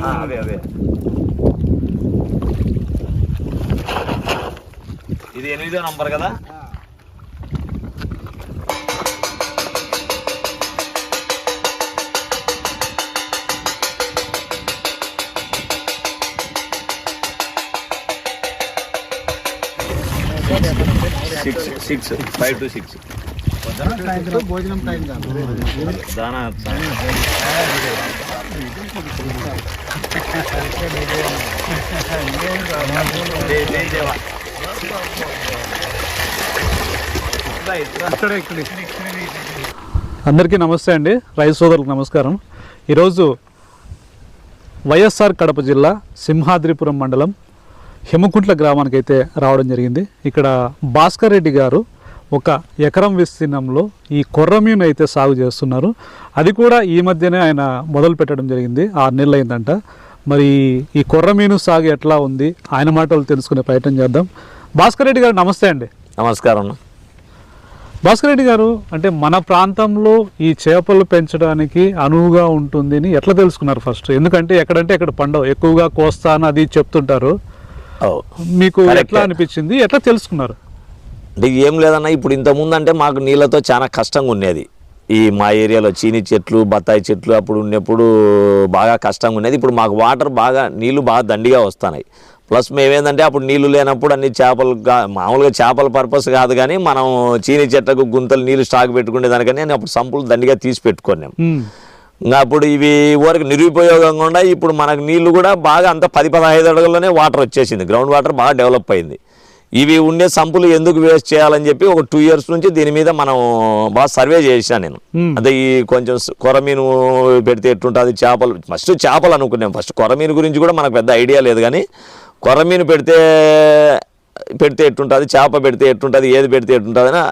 అవే అవే ఇది ఎనిమిదో నంబర్ కదా? Six six five two six భోజనం టైం దానా జై జై దేవా ఇక్కడ ఇక్కడ అందరికీ నమస్తే అండి. రైతు సోదరులకు నమస్కారం. ఈరోజు వైఎస్ఆర్ కడప జిల్లా సింహాద్రిపురం మండలం హెమకుంట్ల గ్రామానికి అయితే రావడం జరిగింది. ఇక్కడ భాస్కర్ రెడ్డి గారు ఒక ఎకరం విస్తీర్ణంలో ఈ కొర్రమీను అయితే సాగు చేస్తున్నారు. అది కూడా ఈ మధ్యనే ఆయన మొదలు పెట్టడం జరిగింది. ఆరు నెలలు అయిందంట మరి ఈ కొర్రమీను సాగు ఎట్లా ఉంది? ఆయన మాటలు తెలుసుకునే ప్రయత్నం చేద్దాం. భాస్కర్ రెడ్డి గారు నమస్తే అండి. నమస్కారం భాస్కర్ రెడ్డి గారు అంటే మన ప్రాంతంలో ఈ చేపలు పెంచడానికి అనువుగా ఉంటుంది అని ఎట్లా తెలుసుకున్నారు ఫస్ట్ ఎందుకంటే ఎక్కడంటే ఎక్కడ పండవు. ఎక్కువగా కోస్తా అని అది చెప్తుంటారు. మీకు. ఎట్లా అనిపించింది? ఎట్లా తెలుసుకున్నారు? అంటే ఏం లేదన్న ఇప్పుడు ఇంతకుముందు అంటే మాకు నీళ్ళతో చాలా కష్టంగా ఉండేది ఈ మా ఏరియాలో చీని చెట్లు బత్తాయి చెట్లు అప్పుడు ఉన్నప్పుడు బాగా కష్టంగా ఉండేది. ఇప్పుడు మాకు వాటర్ బాగా నీళ్ళు బాగా దండిగా వస్తున్నాయి. ప్లస్ మేమేందంటే అప్పుడు నీళ్ళు లేనప్పుడు అన్ని చేపలు మామూలుగా చేపల పర్పస్ కాదు కానీ మనం చీని చెట్లకు గుంతలు నీళ్ళు స్టాక్ పెట్టుకునే దానికని నేను అప్పుడు సంపులు దండిగా తీసి పెట్టుకున్నాం ఇంకా అప్పుడు ఇవి వరకు నిరుపయోగంగా ఉన్నాయి ఇప్పుడు మనకు నీళ్ళు కూడా బాగా అంత పది పదహైదు అడుగుల్లోనే వాటర్ వచ్చేసింది. గ్రౌండ్ వాటర్ బాగా డెవలప్ అయింది. ఇవి ఉండే సంపులు ఎందుకు వేస్ట్ చేయాలని చెప్పి ఒక టూ ఇయర్స్ నుంచి దీని మీద మనం బాగా సర్వే చేశాను నేను. అదే ఈ కొంచెం కొరమీను పెడితే ఎట్టుంటుంది చేపలు ఫస్ట్ చేపలు అనుకున్నాం. ఫస్ట్ కొరమీను గురించి కూడా మనకు పెద్ద ఐడియా లేదు కానీ కొరమీను పెడితే పెడితే ఎట్టుంటుంది చేప పెడితే ఎట్టుంటుంది ఏది పెడితే ఎట్టుంటుంది అని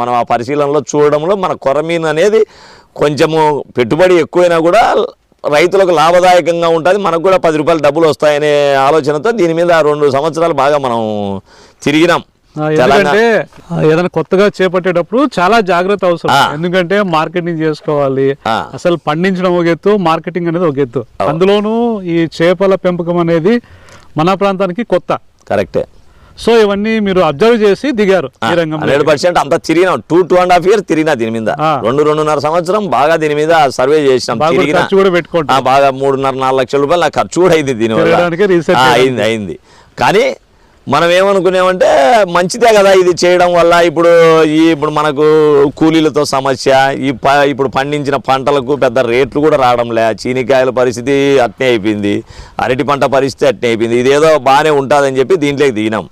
మనం ఆ పరిశీలనలో చూడడంలో మన కొరమీను అనేది కొంచెము పెట్టుబడి ఎక్కువైనా కూడా రైతులకు లాభదాయకంగా ఉంటుంది. మనకు కూడా పది రూపాయలు డబ్బులు వస్తాయనే ఆలోచనతో దీని మీద రెండు సంవత్సరాలు బాగా మనం తిరిగినాం. ఎందుకంటే ఏదైనా కొత్తగా చేపట్టేటప్పుడు చాలా జాగ్రత్త అవసరం. ఎందుకంటే మార్కెటింగ్ చేసుకోవాలి. అసలు పండించడం ఒక ఎత్తు మార్కెటింగ్ అనేది ఒక ఎత్తు. అందులోనూ ఈ చేపల పెంపకం అనేది మన ప్రాంతానికి కొత్త. కరెక్టే. సో ఇవన్నీ మీరు అబ్జర్వ్ చేసి దిగారు హండ్రెడ్ పర్సెంట్ అంతా తిరిగినాం two two and half year తిరిగినా దీని మీద. రెండు రెండున్నర సంవత్సరం బాగా దీని మీద సర్వే చేసినాం. బాగా తిరిగినా బాగా మూడున్నర నాలుగు లక్షల రూపాయలు నాకు ఖర్చు కూడా అయింది చేయడానికి. అయింది అయింది. కానీ మనం ఏమనుకున్నామంటే మంచిదే కదా ఇది చేయడం వల్ల. ఇప్పుడు ఈ ఇప్పుడు మనకు కూలీలతో సమస్య ఈ ప ఇప్పుడు పండించిన పంటలకు పెద్ద రేట్లు కూడా రావడం లే. చీనికాయల పరిస్థితి అట్నే అయిపోయింది. అరటి పంట పరిస్థితి అట్నే అయిపోయింది. ఇదేదో బాగానే ఉంటుందని చెప్పి దీంట్లోకి దిగినాం.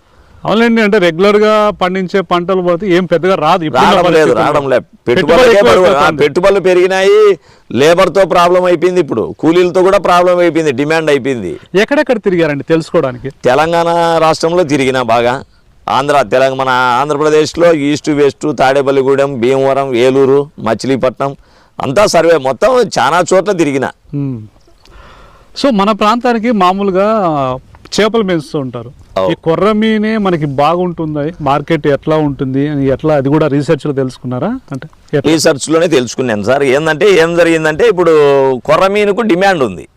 అవునండి అంటే రెగ్యులర్గా పండించే పంటలు పోతే ఏం పెద్దగా రాదు. రావడం. రావడం లేదు పెట్టుబడి పెట్టుబడులకే ఎక్కువ పరుగు- ఆ, అయిపోతుంది. పెట్టుబడులు పెరిగినాయి లేబర్తో ప్రాబ్లం అయిపోయింది ఇప్పుడు. కూలీలతో కూడా ప్రాబ్లం అయిపోయింది డిమాండ్ అయిపోయింది. ఎక్కడెక్కడ తిరిగారండి తెలుసుకోవడానికి? తెలంగాణ రాష్ట్రంలో తిరిగిన బాగా. ఆంధ్ర తెలంగాణ ఆంధ్రప్రదేశ్లో ఈస్ట్ వెస్ట్ తాడేపల్లిగూడెం భీమవరం ఏలూరు మచిలీపట్నం అంతా సర్వే మొత్తం చాలా చోట్ల తిరిగిన. సో మన ప్రాంతానికి మామూలుగా చేపలు పెంచుతూ ఉంటారు. ఈ కొర్ర మీనే మనకి బాగుంటుంది? మార్కెట్ ఎట్లా ఉంటుంది? అని ఎట్లా అది కూడా రీసెర్చ్లో తెలుసుకున్నారా? అంటే? రీసెర్చ్లోనే తెలుసుకున్నాను సార్. ఏంటంటే ఏం జరిగిందంటే ఇప్పుడు కొర్ర మీనుకు డిమాండ్ ఉంది.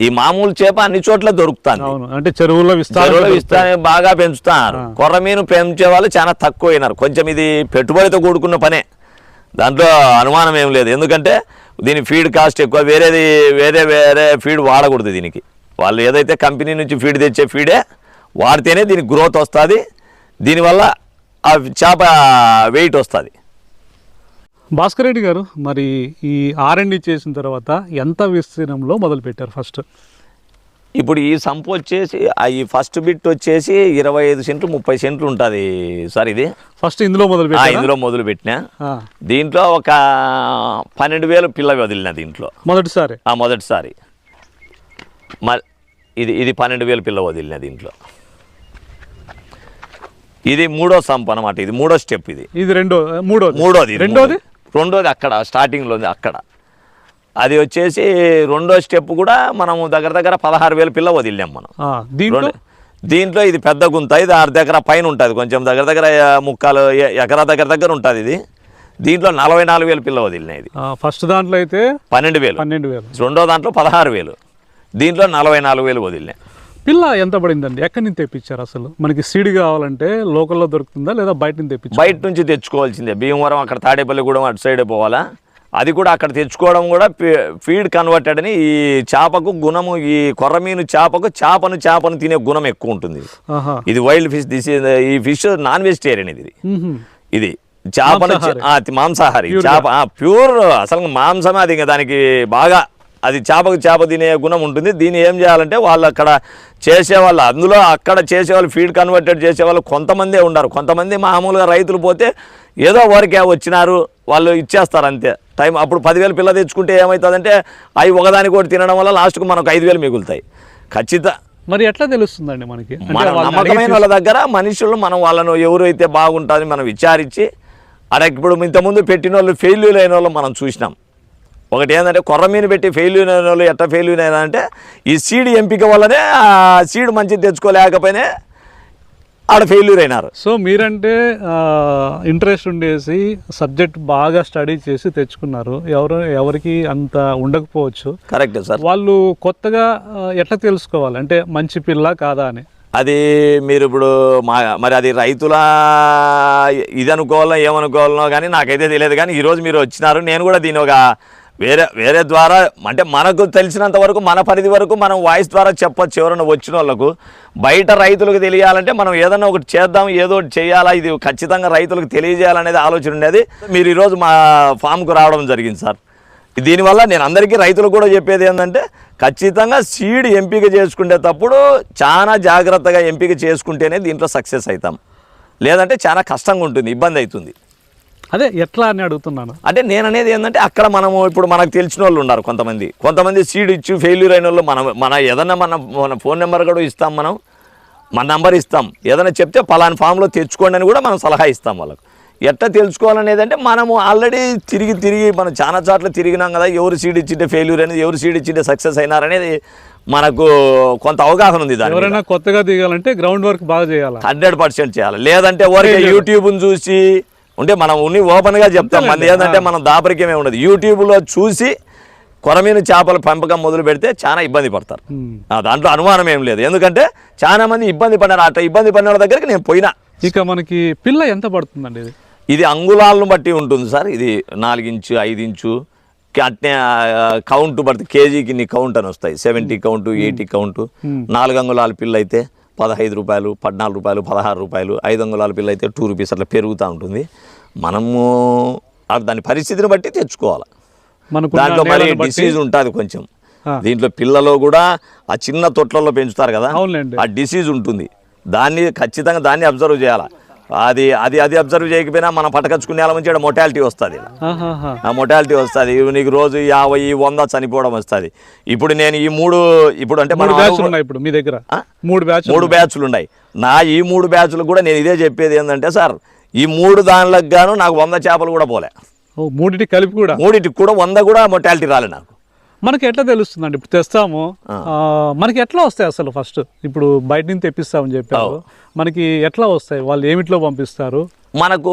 ఈ మామూలు చేప అన్ని చోట్ల దొరుకుతుంది. అవును. అంటే చెరువులో దొరుకుతాయి. విస్తారం బాగా పెంచుతున్నారు కొర్ర మీను పెంచే వాళ్ళు చాలా తక్కువ అయినారు కొంచెం ఇది పెట్టుబడితో కూడుకున్న పనే. దాంట్లో అనుమానం ఏం లేదు. ఎందుకంటే దీని ఫీడ్ కాస్ట్ ఎక్కువ. వేరేది వేరే వేరే ఫీడ్ వాడకూడదు దీనికి. వాళ్ళు ఏదైతే కంపెనీ నుంచి ఫీడ్ తెచ్చే ఫీడే వాడితేనే దీనికి గ్రోత్ వస్తుంది. దీనివల్ల ఆ చేప వెయిట్ వస్తుంది. భాస్కర్ రెడ్డి గారు మరి ఈ ఆర్ఎండి చేసిన తర్వాత ఎంత విస్తీర్ణంలో మొదలు పెట్టారు ఫస్ట్? ఇప్పుడు ఈ సంపు వచ్చేసి ఈ ఫస్ట్ బిట్ వచ్చేసి ఇరవై ఐదు సెంట్లు ముప్పై సెంట్లు ఉంటుంది సార్ ఇది. ఫస్ట్ ఇందులో మొదలు ఇందులో మొదలు పెట్టినా దీంట్లో ఒక పన్నెండు వేలు పిల్ల వదిలిన దీంట్లో. మొదటిసారి? ఆ మొదటిసారి. మ ఇది ఇది పన్నెండు వేలు పిల్ల వదిలిన దీంట్లో. ఇది మూడో సంప్ అనమాట ఇది మూడో స్టెప్ ఇది. ఇది రెండో మూడోది. మూడోది రెండోది. రెండోది అక్కడ స్టార్టింగ్లో ఉంది అక్కడ. అది వచ్చేసి రెండో స్టెప్ కూడా మనము దగ్గర దగ్గర పదహారు వేల పిల్ల వదిలినాం మనం. దీంట్లో? దీంట్లో ఇది పెద్ద గుంత ఇది ఆరు దగ్గర పైన ఉంటుంది కొంచెం దగ్గర దగ్గర ముక్కాలు ఎకరా దగ్గర దగ్గర ఉంటుంది ఇది. దీంట్లో నలభై నాలుగు వేలు పిల్ల వదిలినాయి ఇది. ఫస్ట్ దాంట్లో అయితే పన్నెండు వేలు. పన్నెండు వేలు. రెండో దాంట్లో పదహారు వేలు. దీంట్లో నలభై నాలుగు వేలు వదిలినాయి పిల్ల ఎంత పడిందండి? ఎక్కడి నుంచి తెప్పించారు అసలు? మనకి సీడ్ కావాలంటే లోకల్లో దొరుకుతుందా లేదా బయట నుంచి తెప్పించారు? బయట నుంచి తెచ్చుకోవాల్సిందే. భీమవరం అక్కడ తాడేపల్లిగూడెం అటు సైడే పోవాలా? అది కూడా అక్కడ తెచ్చుకోవడం కూడా ఫీడ్ కన్వర్టెడ్ అని ఈ చేపకు గుణము ఈ కొర్రమీను చేపకు చేపను చేపను తినే గుణం ఎక్కువ ఉంటుంది. ఇది వైల్డ్ ఫిష్ దిస్ ఈ ఫిష్ నాన్ వెజిటేరియన్ ఇది. ఇది చేపను మాంసాహారి. చేప ప్యూర్ అసలు మాంసమే అది ఇంకా దానికి బాగా అది చేపకు చేప తినే గుణం ఉంటుంది. దీన్ని ఏం చేయాలంటే వాళ్ళు అక్కడ చేసేవాళ్ళు అందులో అక్కడ చేసేవాళ్ళు ఫీడ్ కన్వర్టెడ్ చేసేవాళ్ళు కొంతమందే ఉన్నారు కొంతమంది మామూలుగా రైతులు పోతే ఏదో వరకే వచ్చినారు వాళ్ళు ఇచ్చేస్తారు అంతే. టైం అప్పుడు పదివేలు పిల్ల తెచ్చుకుంటే ఏమవుతుందంటే అవి ఒకదానికి ఒకటి తినడం వల్ల లాస్ట్కు మనకు ఐదు వేలు మిగులుతాయి. ఖచ్చిత అంటే మరి ఎట్లా తెలుస్తుందండి మనకి? మన నమ్మకమైన వాళ్ళ దగ్గర మనుషులు మనం వాళ్ళను ఎవరైతే బాగుంటుందని మనం విచారించి అక్కడ ఇప్పుడు ఇంతకుముందు పెట్టిన వాళ్ళు ఫెయిల్యూర్ అయిన వాళ్ళు మనం చూసినాం. ఒకటి ఏంటంటే కొర్ర మీద పెట్టి ఫెయిల్యూర్ అయిన వాళ్ళు ఎట్లా ఫెయిల్యూర్ అయినా అంటే ఈ సీడ్ ఎంపిక వల్లనే ఆ సీడ్ మంచిది తెచ్చుకోలేకపోయినా ఆడ ఫెయిల్యూర్ అయినారు. సో మీరంటే ఇంట్రెస్ట్ ఉండేసి సబ్జెక్ట్ బాగా స్టడీ చేసి తెచ్చుకున్నారు. ఎవరు ఎవరికి అంత ఉండకపోవచ్చు. కరెక్ట్ సార్ వాళ్ళు కొత్తగా ఎట్లా తెలుసుకోవాలి? అంటే మంచి పిల్ల కాదా అని. అది మీరు ఇప్పుడు మా మరి అది రైతుల ఇది అనుకోవాలో ఏమనుకోవాలనో కానీ నాకైతే తెలియదు. కానీ ఈరోజు మీరు వచ్చినారు. నేను కూడా దీని ఒక వేరే వేరే ద్వారా అంటే మనకు తెలిసినంత వరకు మన పరిధి వరకు మనం వాయిస్ ద్వారా చెప్పచ్చు. ఎవరైనా వచ్చిన వాళ్ళకు బయట రైతులకు తెలియాలంటే మనం ఏదైనా ఒకటి చేద్దాం ఏదో ఒకటి చేయాలా ఇది ఖచ్చితంగా రైతులకు తెలియజేయాలనేది ఆలోచన ఉండేది. మీరు ఈరోజు మా ఫామ్కు రావడం జరిగింది సార్. దీనివల్ల నేను అందరికీ రైతులకు కూడా చెప్పేది ఏంటంటే ఖచ్చితంగా సీడ్ ఎంపిక చేసుకునేటప్పుడు చాలా జాగ్రత్తగా ఎంపిక చేసుకుంటేనే దీంట్లో సక్సెస్ అవుతాం. లేదంటే చాలా కష్టంగా ఉంటుంది ఇబ్బంది అవుతుంది. అదే ఎట్లా అని అడుగుతున్నాను. అంటే నేను అనేది ఏంటంటే అక్కడ మనము ఇప్పుడు మనకు తెలిసిన వాళ్ళు ఉన్నారు కొంతమంది. కొంతమంది సీడ్ ఇచ్చి ఫెయిల్యూర్ అయిన వాళ్ళు మనం మన ఏదన్నా మన మన ఫోన్ నెంబర్ కూడా ఇస్తాం మనం. మన నంబర్ ఇస్తాం. ఏదైనా చెప్తే పలానా ఫామ్లో తెచ్చుకోండి అని కూడా మనం సలహా ఇస్తాం వాళ్ళకు. ఎట్లా తెలుసుకోవాలనేది అంటే మనము ఆల్రెడీ తిరిగి తిరిగి మనం చాలా చోట్ల తిరిగినాం కదా ఎవరు సీడ్ ఇచ్చింటే ఫెయిల్యూర్ అనేది ఎవరు సీడ్ ఇచ్చింటే సక్సెస్ అయినారనేది మనకు కొంత అవగాహన ఉంది దాని. ఎవరైనా కొత్తగా దిగాలంటే గ్రౌండ్ వర్క్ బాగా చేయాలా? హండ్రెడ్ పర్సెంట్ చేయాలి. లేదంటే ఊరికే యూట్యూబ్ని చూసి ఉంటే మనం ఉన్ని ఓపెన్గా చెప్తాం. మన ఏంటంటే మనం దాపరికమే ఉండదు. యూట్యూబ్లో చూసి కొరమీన చేపల పెంపకం మొదలు పెడితే చాలా ఇబ్బంది పడతారు. దాంట్లో అనుమానం ఏం లేదు. ఎందుకంటే చాలా మంది ఇబ్బంది పడినారు అట్లా ఇబ్బంది పడిన దగ్గరికి నేను పోయినా. ఇక మనకి పిల్ల ఎంత పడుతుందండి ఇది? ఇది అంగుళాలను బట్టి ఉంటుంది సార్. ఇది నాలుగించు ఐదించు అట్నే కౌంట్ పడితే కేజీకి నీ కౌంట్ అని వస్తాయి. Seventy count eighty count. నాలుగు అంగుళాల పిల్ల అయితే పదహైదు రూపాయలు పద్నాలుగు రూపాయలు పదహారు రూపాయలు ఐదు అంగుళాల పిల్ల అయితే టూ రూపీస్ అట్లా పెరుగుతూ ఉంటుంది. మనము దాని పరిస్థితిని బట్టి తెచ్చుకోవాలి. మనకు దాంట్లో మరి డిసీజ్ ఉంటుంది కొంచెం. దీంట్లో పిల్లలో కూడా ఆ చిన్న తొట్లలో పెంచుతారు కదా. ఆ డిసీజ్ ఉంటుంది. దాన్ని ఖచ్చితంగా దాన్ని అబ్జర్వ్ చేయాలి. అది అది అది అబ్జర్వ్ చేయకపోయినా మనం పట్టకచ్చుకునే వాళ్ళ నుంచి మొటాలిటీ వస్తుంది. ఆ మొటాలిటీ వస్తుంది. నీకు రోజు యాభై వంద చనిపోవడం వస్తుంది. ఇప్పుడు నేను ఈ మూడు ఇప్పుడు అంటే మూడు మనం ఇప్పుడు మీ దగ్గర? మూడు బ్యాచ్ మూడు బ్యాచ్లు ఉన్నాయి. నా ఈ మూడు బ్యాచ్లు కూడా నేను ఇదే చెప్పేది ఏంటంటే సార్ ఈ మూడు దానిలకు గాను నాకు వంద చేపలు కూడా పోలే. ఓ మూడిటి కలిపి కూడా? మూడింటికి కూడా వంద కూడా మొటాలిటీ రాలే నాకు. మనకి ఎట్లా తెలుస్తుందండి? ఇప్పుడు తెస్తాము. మనకి ఎట్లా వస్తాయి అసలు ఫస్ట్ ఇప్పుడు బయట నుంచి తెప్పిస్తామని చెప్పారు. మనకి ఎట్లా వస్తాయి? వాళ్ళు ఏమిట్లో పంపిస్తారు? మనకు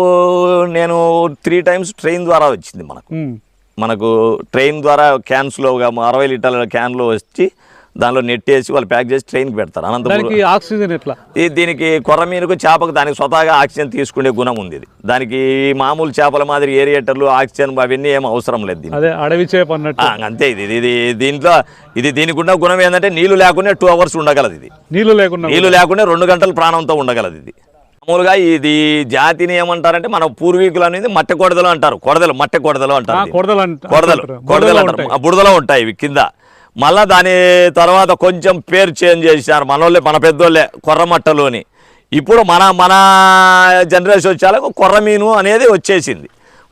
నేను త్రీ టైమ్స్ ట్రైన్ ద్వారా వచ్చింది మనకు. మనకు ట్రైన్ ద్వారా క్యాన్స్లో అరవై లీటర్ల క్యాన్లో వచ్చి దానిలో నెట్టేసి వాళ్ళు ప్యాక్ చేసి ట్రైన్కి పెడతారు. అనంతపురం దానికి ఆక్సిజన్ ఎట్లా? ఈ దీనికి కొర్ర మీనుకు చేపకు దానికి స్వతహాగా ఆక్సిజన్ తీసుకునే గుణం ఉంది ఇది. దానికి మామూలు చేపల మాదిరి ఏరియేటర్లు ఆక్సిజన్ అవన్నీ ఏం అవసరం లేదు అదే అడవి చేప అన్నట్టు. అంతే ఇది. ఇది దీంట్లో ఇది దీనికి ఉన్న గుణం ఏంటంటే నీళ్ళు లేకుండా టూ అవర్స్ ఉండగలదు ఇది. నీళ్ళు లేకుండా నీళ్ళు లేకుండా రెండు గంటలు ప్రాణంతో ఉండగలదు ఇది. మామూలుగా ఇది జాతిని ఏమంటారంటే మన పూర్వీకులు అనేది మట్టె కొడదలు అంటారు. కొడదలు మట్టె కొడదలు అంటారు కొడదలు కొడదలు అంటారు. కొడదలు అంటారు. బురదలో ఉంటాయి ఇవి కింద. మళ్ళా దాని తర్వాత కొంచెం పేరు చేంజ్ చేశారు. మనోళ్ళే మన పెద్దోళ్ళే కొర్రమట్టలోని ఇప్పుడు మన మన జనరేషన్ వచ్చేలకు కొర్రమీను అనేది వచ్చేసింది.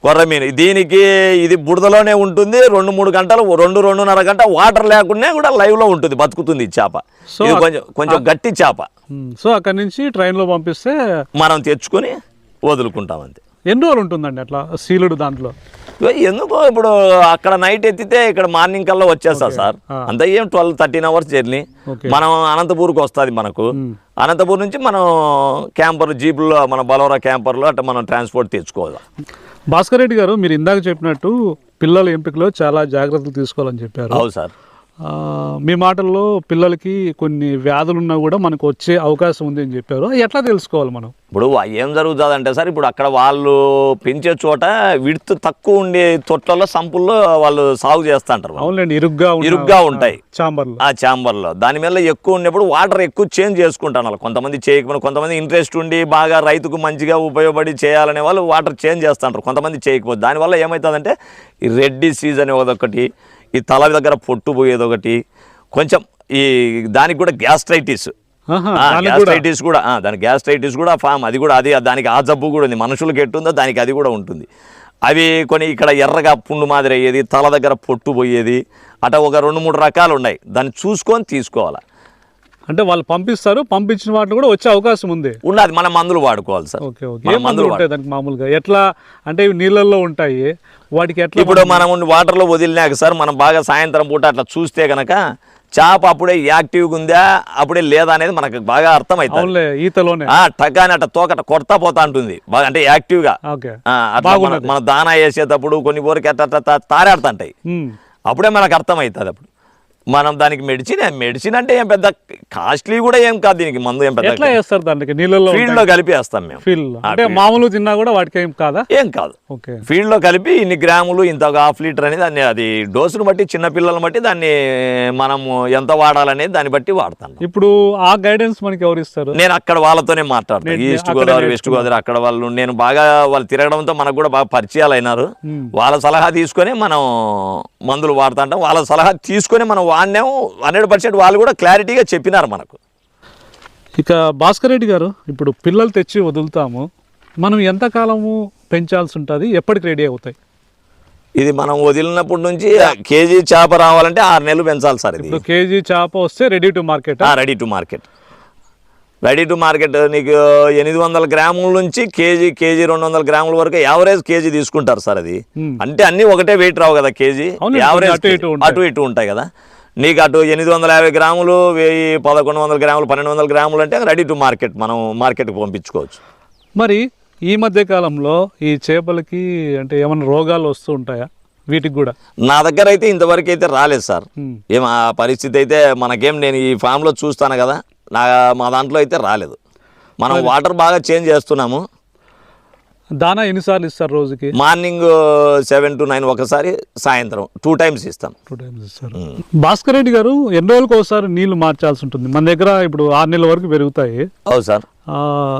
కొర్రమీను దీనికి ఇది బురదలోనే ఉంటుంది. రెండు మూడు గంటలు రెండు రెండున్నర గంట వాటర్ లేకుండా కూడా లైవ్లో ఉంటుంది. బతుకుతుంది ఈ చేప. సో ఇది కొంచెం కొంచెం గట్టి చేప. సో అక్కడి నుంచి ట్రైన్లో పంపిస్తే మనం తెచ్చుకొని వదులుకుంటాం అంతే. ఎన్ని రోజులు ఉంటుందండి అట్లా? సీలుడు దాంట్లో? ఎందుకో ఇప్పుడు అక్కడ నైట్ ఎత్తితే ఇక్కడ మార్నింగ్ కల్లా వచ్చేస్తా సార్. అంత ఏం ట్వెల్వ్ థర్టీన్ అవర్స్ జర్నీ. మనం అనంతపూర్కి వస్తుంది మనకు. అనంతపూర్ నుంచి మనం క్యాంపర్ జీపుల్లో మన బలోరా క్యాంపర్లో అట్లా మనం ట్రాన్స్పోర్ట్ తెచ్చుకోవాలి. భాస్కర్ రెడ్డి గారు మీరు ఇందాక చెప్పినట్టు పిల్లల ఎంపికలో చాలా జాగ్రత్తలు తీసుకోవాలని చెప్పారు. అవును సార్. మీ మాటల్లో పిల్లలకి కొన్ని వ్యాధులు ఉన్నా కూడా మనకు వచ్చే అవకాశం ఉంది అని చెప్పారు. ఎట్లా తెలుసుకోవాలి మనం? ఇప్పుడు ఏం జరుగుతుంది అంటే సార్ ఇప్పుడు అక్కడ వాళ్ళు పెంచే చోట విడుతు తక్కువ ఉండే తొట్లలో సంపుల్లో వాళ్ళు సాగు చేస్తా అంటారు వాళ్ళు. అవునులేండి ఇరుగ్గా ఇరుగ్గా ఉంటాయి. చాంబర్లో. ఆ ఛాంబర్లో దాని మీద ఎక్కువ ఉన్నప్పుడు వాటర్ ఎక్కువ చేంజ్ చేసుకుంటాను వాళ్ళు. కొంతమంది చేయకపోయినా కొంతమంది ఇంట్రెస్ట్ ఉండి బాగా రైతుకు మంచిగా ఉపయోగపడి చేయాలనే వాళ్ళు వాటర్ చేంజ్ చేస్తుంటారు కొంతమంది చేయకపోతే. దానివల్ల ఏమవుతుందంటే ఈ రెడ్ డిసీజ్ అనే ఒకటి ఈ తల దగ్గర పొట్టు పోయేది ఒకటి. కొంచెం ఈ దానికి కూడా గ్యాస్ట్రైటిస్. గ్యాస్ట్రైటిస్ కూడా దాని గ్యాస్ట్రైటిస్ కూడా ఫామ్ అది కూడా అది దానికి ఆ జబ్బు కూడా ఉంది. మనుషులకు ఎట్టుందో దానికి అది కూడా ఉంటుంది. అవి కొన్ని ఇక్కడ ఎర్రగా పుండు మాదిరి అయ్యేది తల దగ్గర పొట్టు పోయేది అట ఒక రెండు మూడు రకాలు ఉన్నాయి. దాన్ని చూసుకొని తీసుకోవాలి. అంటే వాళ్ళు పంపిస్తారు పంపించిన వాటిలో కూడా వచ్చే అవకాశం ఉంది. ఉన్నది మన మందులు వాడుకోవాలి సార్. Okay okay. ఏ మందులు ఉంటాయి దానికి మామూలుగా? ఎట్లా? అంటే ఇవి నీళ్ళల్లో ఉంటాయి వాటికి ఎట్లా ఇప్పుడు మనం వాటర్లో వదిలినాక సార్ మనం బాగా సాయంత్రం పూట అట్లా చూస్తే కనుక చేప అప్పుడే యాక్టివ్గా ఉందా అప్పుడే లేదా అనేది మనకు బాగా అర్థమవుతుంది. అవునులే ఈతలోనే. ఆ టకాని అట్ట తోకట కొడతా పోతా ఉంటుంది బాగా అంటే యాక్టివ్గా. మన దానా వేసేటప్పుడు కొన్ని ఊరికి తా- తారాడుతుంటాయి. అప్పుడే మనకు అర్థమవుతుంది అప్పుడు. మనం దానికి మెడిసిన్ మెడిసిన్ అంటే ఏం పెద్ద కాస్ట్లీ కూడా ఏం కాదు దీనికి మందు ఏం పెద్ద ఎట్లా వేస్తారు దానికి? నీళ్ళల్లో ఫీల్డ్లో కలిపి వేస్తాం మేము. అంటే మామూలు తిన్నా కూడా వాటికి ఏం కాదా? ఏం కాదు. ఓకే. ఫీల్డ్లో కలిపి ఇన్ని గ్రాములు ఇంత ఒక హాఫ్ లీటర్ అనేది దాన్ని అది డోసును బట్టి చిన్న పిల్లలను బట్టి దాన్ని మనము ఎంత వాడాలనేది దాన్ని బట్టి వాడతాను ఇప్పుడు ఆ గైడెన్స్ మనకి ఎవరు ఇస్తారు? నేను అక్కడ వాళ్ళతోనే మాట్లాడతాను ఈస్ట్ గోదావరి వెస్ట్ గోదావరి అక్కడ వాళ్ళు నేను బాగా వాళ్ళు తిరగడంతో మనకు కూడా బాగా పరిచయాలు అయినారు మ్మ్. వాళ్ళ సలహా తీసుకొని మనం మందులు వాడుతుంటాం వాళ్ళ సలహా తీసుకొని మనం వాడినాము హండ్రెడ్ పర్సెంట్ వాళ్ళు కూడా క్లారిటీగా చెప్పినారు మనకు. ఇక భాస్కర్ రెడ్డి గారు ఇప్పుడు పిల్లలు తెచ్చి వదులుతాము. మనం ఎంత కాలము పెంచాల్సి ఉంటుంది ఎప్పటికి రెడీ అవుతాయి? ఇది మనం వదిలినప్పటి నుంచి కేజీ చేప రావాలంటే ఆరు నెలలు పెంచాలి సార్ ఇది. ఇప్పుడు కేజీ చేప వస్తే ready to market ready to market ready to market నీకు ఎనిమిది వందల గ్రాముల నుంచి కేజీ కేజీ రెండు వందల గ్రాముల వరకు యావరేజ్ కేజీ తీసుకుంటారు సార్ అది. అంటే అన్ని ఒకటే వెయిట్ రావు కదా కేజీ. యావరేజ్. అటు ఇటు ఉంటాయి కదా. నీకు అటు ఎనిమిది వందల యాభై గ్రాములు వెయ్యి పదకొండు వందల గ్రాములు పన్నెండు వందల గ్రాములు అంటే రెడీ టు మార్కెట్ మనం మార్కెట్కి పంపించుకోవచ్చు. మరి ఈ మధ్య కాలంలో ఈ చేపలకి అంటే ఏమైనా రోగాలు వస్తూ ఉంటాయా? వీటికి కూడా? నా దగ్గర అయితే ఇంతవరకు అయితే రాలేదు సార్. ఏం ఆ పరిస్థితి అయితే మనకేం నేను ఈ ఫామ్లో చూస్తాను కదా. నా మా దాంట్లో అయితే రాలేదు. మనం వాటర్ బాగా చేంజ్ చేస్తున్నాము. దానా ఎన్నిసార్లు ఇస్తారు రోజుకి? మార్నింగ్ సెవెన్ టు నైన్ ఒకసారి సాయంత్రం టూ టైమ్స్ ఇస్తాం. టూ టైమ్స్ ఇస్తారు. భాస్కర్ రెడ్డి గారు ఎన్ని రోజులకు ఒకసారి నీళ్ళు మార్చాల్సి ఉంటుంది? మన దగ్గర ఇప్పుడు ఆరు నెలల వరకు పెరుగుతాయి. అవును సార్.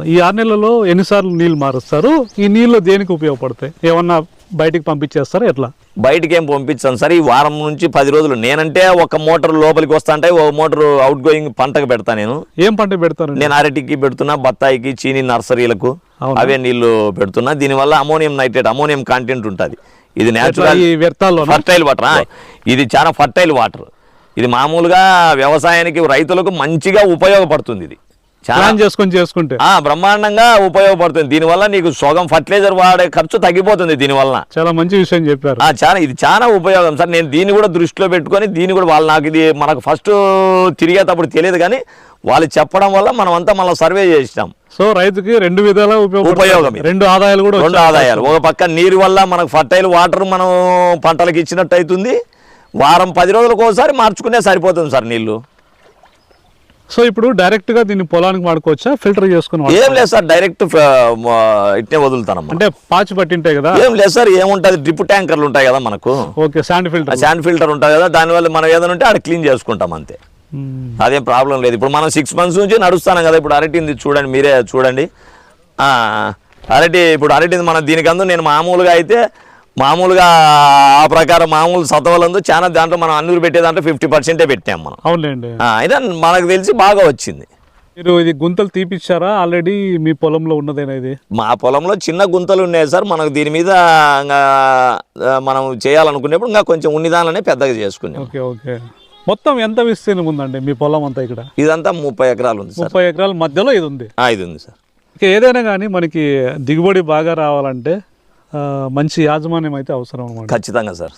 ఈ ఆరు నెలలలో ఎన్నిసార్లు నీళ్ళు మారుస్తారు? ఈ నీళ్ళు దేనికి ఉపయోగపడతాయి? ఏమన్నా బయటికి పంపించేస్తారా ఎట్లా? బయటికి ఏం పంపించాను సార్. ఈ వారం నుంచి పది రోజులు. నేనంటే ఒక మోటార్ లోపలికి వస్తా అంటే ఒక మోటార్ అవుట్ గోయింగ్ పంటకు పెడతా నేను. ఏం పంట పెడతారండి? నేను అరటికి పెడుతున్నా బత్తాయికి చీని నర్సరీలకు? అవే నీళ్ళు పెడుతున్నా. దీనివల్ల అమోనియం నైట్రేట్ అమోనియం కంటెంట్ ఉంటుంది. ఇది నేచురల్ ఫర్టైల్ వాటర్ ఇది చాలా ఫర్టైల్ వాటర్ ఇది మామూలుగా వ్యవసాయానికి రైతులకు మంచిగా ఉపయోగపడుతుంది ఇది. ప్లాన్ చేసుకొని చేసుకుంటే. ఆ, బ్రహ్మాండంగా ఉపయోగపడుతుంది. దీనివల్ల నీకు సగం ఫర్టిలైజర్ వాడే ఖర్చు తగ్గిపోతుంది దీనివల్ల. చాలా మంచి విషయం చెప్పారు. ఆ, చాలా ఇది చాలా ఉపయోగం. సార్ నేను దీన్ని కూడా దృష్టిలో పెట్టుకొని దీన్ని కూడా వాళ్ళు నాకు ఇది మనకు ఫస్ట్ తిరిగేటప్పుడు తెలియదు కానీ వాళ్ళు చెప్పడం వల్ల మనం అంతా మళ్ళీ సర్వే చేసినాం. సో రైతుకి రెండు విధాలా ఉపయోగం. రెండు ఆదాయాలు కూడా రెండు ఆదాయాలు. ఒక పక్క నీరు వల్ల మనకు ఫర్టైల్ వాటర్ మనం పంటలకు ఇచ్చినట్టు అవుతుంది. వారం పది రోజులకు ఒకసారి మార్చుకునే సరిపోతుంది సార్ నీళ్ళు సో ఇప్పుడు డైరెక్ట్గా దీన్ని పొలానికి వాడుకోవచ్చా? ఫిల్టర్ చేసుకుని ఏం లేదు సార్ డైరెక్ట్ ఇట్నే వదులుతానమ్మా. అంటే పాచి పట్టింటాయి కదా? ఏం లేదు సార్ ఏముంటుంది? డ్రిప్ ట్యాంకర్లు ఉంటాయి కదా మనకు. Okay sand filter sand filter ఉంటుంది కదా దానివల్ల మనం ఏదైనా ఉంటే ఆడ క్లీన్ చేసుకుంటాం అంతే. అదేం ప్రాబ్లం లేదు. ఇప్పుడు మనం సిక్స్ మంత్స్ నుంచి నడుస్తాను కదా ఇప్పుడు అరటింది చూడండి మీరే చూడండి. ఆ, అరటి ఇప్పుడు అరటింది మన దీనికందు నేను మామూలుగా అయితే మామూలుగా ఆ ప్రకారం మామూలు సతవలందు చాలా దాంట్లో మనం అన్నూరు పెట్టే దాంట్లో ఫిఫ్టీ పర్సెంటే పెట్టాం మనం. అవునులేండి. ఆ, అయినా మనకు తెలిసి బాగా వచ్చింది. మీరు ఇది గుంతలు తీపిచ్చారా? ఆల్రెడీ మీ పొలంలో ఉన్నదేనా ఇది? మా పొలంలో చిన్న గుంతలు ఉన్నాయి సార్. మనకు దీని మీద మనం చేయాలనుకునేప్పుడు ఇంకా కొంచెం ఉన్నదాననే పెద్దగా చేసుకున్నాం. Okay okay. మొత్తం ఎంత విస్తీర్ణం ఉందండి మీ పొలం అంతా ఇక్కడ? ఇదంతా ముప్పై ఎకరాలు ఉంది సార్. ముప్పై ఎకరాల మధ్యలో ఇది ఉంది? ఆ, ఇది ఉంది సార్. ఇక ఏదైనా కానీ మనకి దిగుబడి బాగా రావాలంటే మంచి యాజమాన్యం అయితే అవసరం అనమాట ఖచ్చితంగా సార్.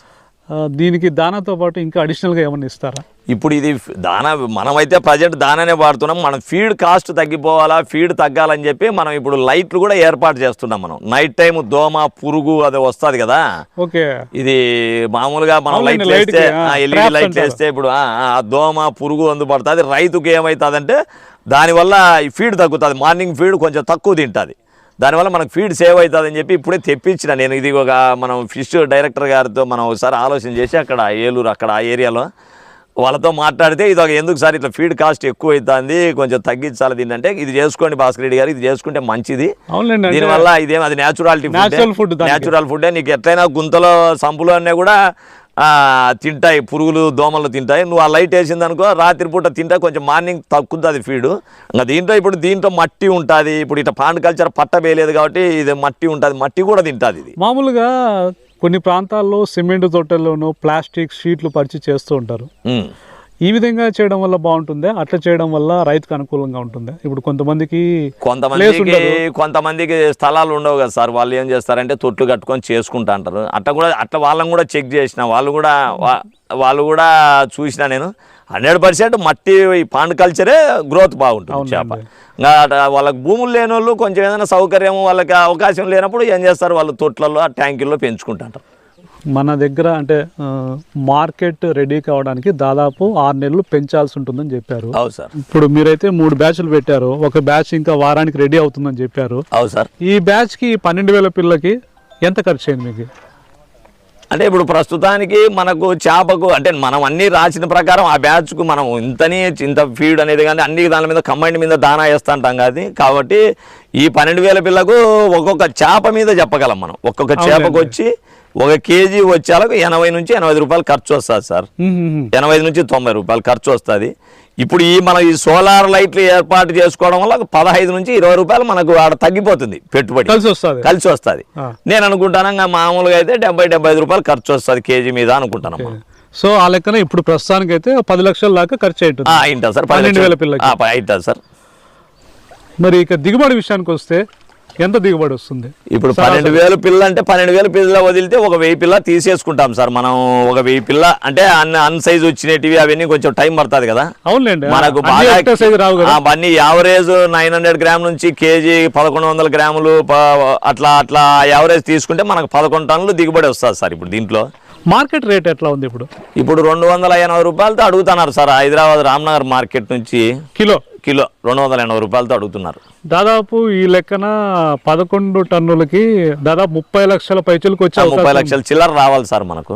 దీనికి దానాతో పాటు ఇంకా అడిషనల్గా ఏమైనా ఇస్తారా? ఇప్పుడు ఇది దానా మనమైతే ప్రజెంట్ దానానే వాడుతున్నాం. మనం ఫీడ్ కాస్ట్ తగ్గిపోవాలా ఫీడ్ తగ్గాలని చెప్పి మనం ఇప్పుడు లైట్లు కూడా ఏర్పాటు చేస్తున్నాం మనం. నైట్ టైం దోమ పురుగు అది వస్తుంది కదా. ఓకే. ఇది మామూలుగా మనం లైట్ వేస్తే ఎల్ఈడి లైట్. వేస్తే ఇప్పుడు దోమ పురుగు అందుపడుతుంది. రైతుకి ఏమవుతుందంటే దానివల్ల ఈ ఫీడ్ తగ్గుతుంది. మార్నింగ్ ఫీడ్ కొంచెం తక్కువ తింటుంది. దానివల్ల మనకు ఫీడ్ సేవ్ అవుతుందని చెప్పి ఇప్పుడే తెప్పించిన నేను. ఇది ఒక మనం ఫిష్ డైరెక్టర్ గారితో మనం ఒకసారి ఆలోచన చేసి అక్కడ ఏలూరు అక్కడ ఆ ఏరియాలో వాళ్ళతో మాట్లాడితే ఇది ఒక ఎందుకు సార్ ఇట్లా ఫీడ్ కాస్ట్ ఎక్కువ అవుతుంది కొంచెం తగ్గించాలి దీన్ని అంటే ఇది చేసుకోండి భాస్కర్ రెడ్డి గారు ఇది చేసుకుంటే మంచిది. దీనివల్ల ఇదేం అది న్యాచురాలిటీ దానికి. న్యాచురల్ ఫుడ్ నీకు ఎట్లయినా గుంతలో సంపులో అన్నీ కూడా తింటాయి పురుగులు దోమలు తింటాయి. నువ్వు ఆ లైట్ వేసింది అనుకో రాత్రిపూట తింటే కొంచెం మార్నింగ్ తక్కుతుంది ఫీడ్. ఇంకా దీంట్లో ఇప్పుడు దీంట్లో మట్టి ఉంటుంది. ఇప్పుడు ఇట్లా పాండ్ కల్చర్ పట్ట వేయలేదు కాబట్టి ఇది మట్టి ఉంటుంది. మట్టి కూడా తింటుంది ఇది. మామూలుగా కొన్ని ప్రాంతాల్లో సిమెంట్ తొట్టెల్లోనూ ప్లాస్టిక్ షీట్లు పరిచి చేస్తూ ఉంటారు. ఈ విధంగా చేయడం వల్ల బాగుంటుందా? అట్లా చేయడం వల్ల రైతుకు అనుకూలంగా ఉంటుందా? ఇప్పుడు కొంతమందికి place కొంతమందికి స్థలాలు ఉండవు కదా సార్. వాళ్ళు ఏం చేస్తారంటే తొట్లు కట్టుకొని చేసుకుంటా అంటారు. అట్లా కూడా అట్లా వాళ్ళని కూడా చెక్ చేసిన వాళ్ళు కూడా వాళ్ళు కూడా చూసిన నేను హండ్రెడ్ పర్సెంట్ మట్టి ఈ పాండ్ కల్చరే గ్రోత్ బాగుంటుంది చేప. వాళ్ళకి భూములు లేని వాళ్ళు కొంచెం ఏదైనా సౌకర్యం వాళ్ళకి అవకాశం లేనప్పుడు ఏం చేస్తారు? వాళ్ళు తొట్లలో ఆ ట్యాంకుల్లో పెంచుకుంటారు మన దగ్గర అంటే మార్కెట్ రెడీ కావడానికి దాదాపు ఆరు నెలలు పెంచాల్సి ఉంటుందని చెప్పారు. అవు సార్. ఇప్పుడు మీరైతే మూడు బ్యాచ్లు పెట్టారు. ఒక బ్యాచ్ ఇంకా వారానికి రెడీ అవుతుందని చెప్పారు. అవు సార్. ఈ బ్యాచ్కి పన్నెండు వేల పిల్లకి ఎంత ఖర్చు అయింది మీకు? అంటే ఇప్పుడు ప్రస్తుతానికి మనకు చేపకు అంటే మనం అన్ని రాసిన ప్రకారం ఆ బ్యాచ్కు మనం ఇంతని ఇంత ఫీడ్ అనేది కానీ అన్ని దాని మీద కంబైండ్ మీద దానా వేస్తుంటాం కాదు. కాబట్టి ఈ పన్నెండు వేల పిల్లకు ఒక్కొక్క చేప మీద చెప్పగలం మనం. ఒక్కొక్క చేపకు వచ్చి ఒక కేజీ వచ్చేలకు ఎనభై నుంచి ఎనభై రూపాయలు ఖర్చు వస్తుంది సార్. ఎనభై ఐదు నుంచి తొంభై రూపాయలు ఖర్చు వస్తుంది. ఇప్పుడు ఈ మనం ఈ సోలార్ లైట్లు ఏర్పాటు చేసుకోవడం వల్ల పదహైదు నుంచి ఇరవై రూపాయలు మనకు ఆడ తగ్గిపోతుంది పెట్టుబడి. కలిసి వస్తుంది. కలిసి వస్తుంది. నేను అనుకుంటాను మామూలుగా అయితే డెబ్బై డెబ్బై ఐదు రూపాయలు ఖర్చు వస్తుంది కేజీ మీద అనుకుంటానమ్మా. సో ఆ లెక్కన ఇప్పుడు ప్రస్తుతానికి అయితే పది లక్షల దాకా ఖర్చు అయింటుంది ఆ, అయింటా సార్ పన్నెండు వేల లక్షలు. పిల్లకి. ఆ, ప- అయింటా సార్. మరి ఇక దిగుబడి విషయానికి వస్తే ఎంత దిగుబడి వస్తుంది? ఇప్పుడు పన్నెండు వేలు పిల్ల అంటే పన్నెండు వేల పిల్ల వదిలితే ఒక వెయ్యి పిల్ల తీసేసుకుంటాం సార్. మనం ఒక వెయ్యి పిల్ల అంటే అన్ అన్ సైజ్ వచ్చినవి అవన్నీ కొంచెం టైం పడుతుంది కదా. అవునులేండి. మనకు బాగా అన్ని యావరేజ్ నైన్ హండ్రెడ్ గ్రామ్ నుంచి కేజీ పదకొండు వందల గ్రాములు అట్లా అట్లా యావరేజ్ తీసుకుంటే మనకు పదకొండు టన్నులు దిగుబడి వస్తుంది సార్ ఇప్పుడు దీంట్లో. మార్కెట్ రేట్ ఎట్లా ఉంది ఇప్పుడు? ఇప్పుడు రెండు వందల ఎనభై రూపాయలతో అడుగుతున్నారు సార్ హైదరాబాద్ రామ్నగర్ మార్కెట్ నుంచి. కిలో? కిలో రెండు వందల ఎనభై రూపాయలతో అడుగుతున్నారు. దాదాపు ఈ లెక్కన పదకొండు టన్నులకి దాదాపు ముప్పై లక్షల పైచులకు వచ్చే ముప్పై లక్షల చిల్లర రావాలి సార్ మనకు.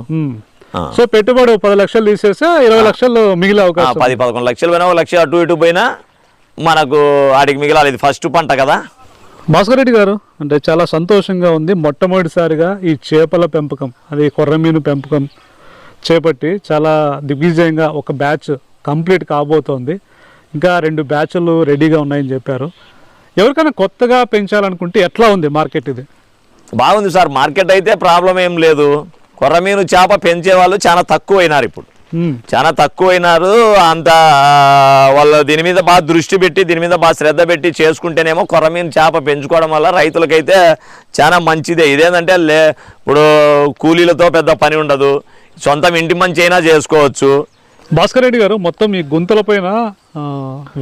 సో పెట్టుబడి పది లక్షలు తీసేస్తే ఇరవై లక్షలు మిగిలే అవకాశం పది పదకొండు లక్షలు పోయినా ఒక లక్ష అటు ఇటు పోయినా మనకు ఆడికి మిగిలాలి. ఇది ఫస్ట్ పంట కదా. భాస్కర్ రెడ్డి గారు అంటే చాలా సంతోషంగా ఉంది. మొట్టమొదటిసారిగా ఈ చేపల పెంపకం అది కొర్రమీను పెంపకం చేపట్టి చాలా దిగ్విజయంగా ఒక బ్యాచ్ కంప్లీట్ కాబోతోంది. ఇంకా రెండు బ్యాచ్లు రెడీగా ఉన్నాయని చెప్పారు. ఎవరికైనా కొత్తగా పెంచాలనుకుంటే ఎట్లా ఉంది మార్కెట్ ఇది? బాగుంది సార్ మార్కెట్ అయితే ప్రాబ్లం ఏం లేదు. కొర్రమీను చేప పెంచే వాళ్ళు చాలా తక్కువ అయినారు ఇప్పుడు. చాలా తక్కువైనారు అంత వాళ్ళు దీని మీద బాగా దృష్టి పెట్టి దీని మీద బాగా శ్రద్ధ పెట్టి చేసుకుంటేనేమో కొరమీన చేప పెంచుకోవడం వల్ల రైతులకైతే చాలా మంచిదే. ఇదేంటంటే లే ఇప్పుడు కూలీలతో పెద్ద పని ఉండదు. సొంతం ఇంటి మంచి అయినా చేసుకోవచ్చు. భాస్కర్ రెడ్డి గారు మొత్తం ఈ గుంతల పైన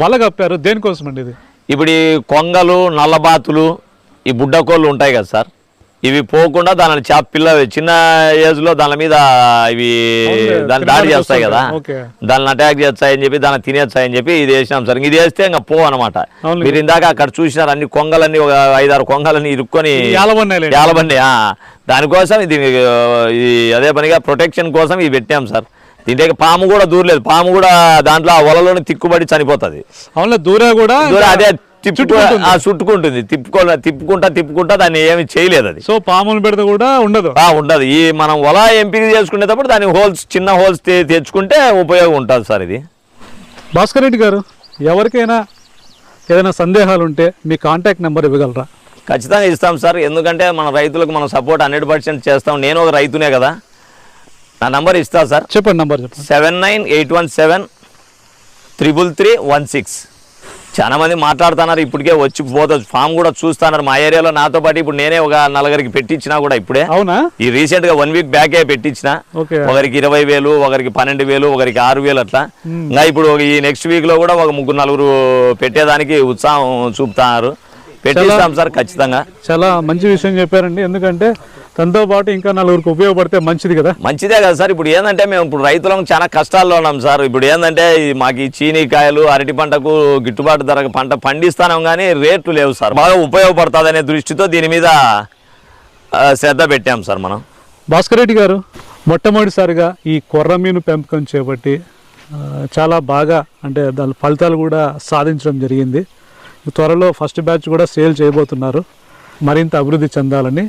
వల కప్పారు దేనికోసం అండి ఇది ఇప్పుడు ఈ కొంగలు నల్లబాతులు ఈ బుడ్డకోళ్ళు ఉంటాయి కదా సార్ ఇవి పోకుండా దాని చేప పిల్ల చిన్న ఏజ్లో దాని మీద ఇవి దాన్ని దాడి చేస్తాయి కదా. దాన్ని అటాక్ చేస్తాయని చెప్పి దాన్ని తినేస్తాయని చెప్పి ఇది వేసినాం సార్ ఇది వేస్తే ఇంకా పో అనమాట. మీరు ఇందాక అక్కడ చూసినారు అన్ని కొంగలన్నీ ఒక ఐదారు కొంగలన్నీ ఇరుక్కొని. యాలబండి. దానికోసం ఇది అదే పనిగా ప్రొటెక్షన్ కోసం ఇది పెట్టాం సార్ దీంట్లో పాము కూడా దూరలేదు. పాము కూడా దాంట్లో ఆ వలలోని తిక్కుబడి చనిపోతుంది. అవునులే దూరా కూడా అదే చుట్టుకుంటుంది. ఆ, చుట్టుకుంటుంది. తిప్పుకో తిప్పుకుంటా తిప్పుకుంటా దాన్ని ఏమి చేయలేదు అది. సో పాములు పెడితే కూడా ఉండదు. ఆ, ఉండదు. ఈ మనం వల ఎంపిక చేసుకునేటప్పుడు దాని హోల్స్ చిన్న హోల్స్ తెచ్చుకుంటే ఉపయోగం ఉంటుంది సార్ ఇది. భాస్కర్ రెడ్డి గారు ఎవరికైనా ఏదైనా సందేహాలు ఉంటే మీ కాంటాక్ట్ నెంబర్ ఇవ్వగలరా? ఖచ్చితంగా ఇస్తాం సార్. ఎందుకంటే మన రైతులకు మనం సపోర్ట్ హండ్రెడ్ పర్సెంట్ చేస్తాం. నేను ఒక రైతునే కదా. నా నంబర్ ఇస్తా సార్. చెప్పండి నంబర్ చెప్పండి. Seven nine eight one seven triple three one six. చాలా మంది మాట్లాడుతున్నారు ఇప్పటికే వచ్చి పోతా ఫామ్ కూడా చూస్తున్నారు. మా ఏరియాలో నాతో పాటు ఇప్పుడు నేనే ఒక నలుగురికి పెట్టించినా కూడా ఇప్పుడే. అవునా? ఈ రీసెంట్గా వన్ వీక్ బ్యాకే పెట్టించిన. ఒకరికి ఇరవై వేలు ఒకరికి పన్నెండు వేలు ఒకరికి ఆరు వేలు అట్లా. ఇంకా ఇప్పుడు ఈ నెక్స్ట్ వీక్లో కూడా ఒక ముగ్గురు నలుగురు పెట్టేదానికి ఉత్సాహం చూపుతున్నారు. పెట్టిస్తాం సార్ ఖచ్చితంగా. చాలా మంచి విషయం చెప్పారండి. ఎందుకంటే తనతో పాటు ఇంకా నలుగురికి ఉపయోగపడితే మంచిది కదా? మంచిదే కదా సార్. ఇప్పుడు ఏంటంటే మేము ఇప్పుడు రైతులం చాలా కష్టాల్లో ఉన్నాం సార్. ఇప్పుడు ఏంటంటే మాకు ఈ చీనీకాయలు అరటి పంటకు గిట్టుబాటు ధర పంట పండిస్తాం కానీ రేట్లు లేవు సార్. బాగా ఉపయోగపడుతుందనే దృష్టితో దీని మీద శ్రద్ధ పెట్టాం సార్ మనం. భాస్కర్ రెడ్డి గారు మొట్టమొదటిసారిగా ఈ కొర్రమీను పెంపకం చేపట్టి చాలా బాగా అంటే దాని ఫలితాలు కూడా సాధించడం జరిగింది. త్వరలో ఫస్ట్ బ్యాచ్ కూడా సేల్ చేయబోతున్నారు. మరింత అభివృద్ధి చెందాలని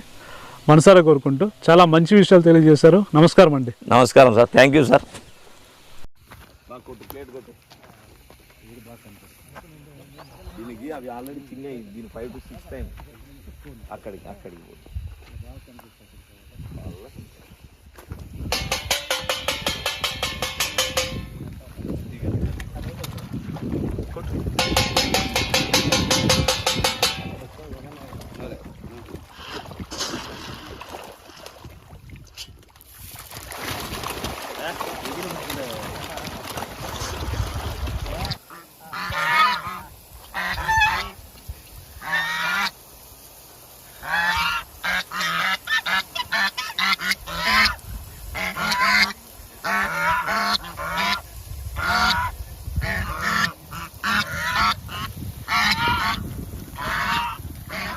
మనసారా కోరుకుంటూ చాలా మంచి విషయాలు తెలియజేశారు. నమస్కారం అండి. నమస్కారం సార్. థ్యాంక్ యూ సార్ దీనికి అవి ఆల్రెడీ చిన్న దీని ఫైవ్ టు సిక్స్ టైం అక్కడికి అక్కడికి.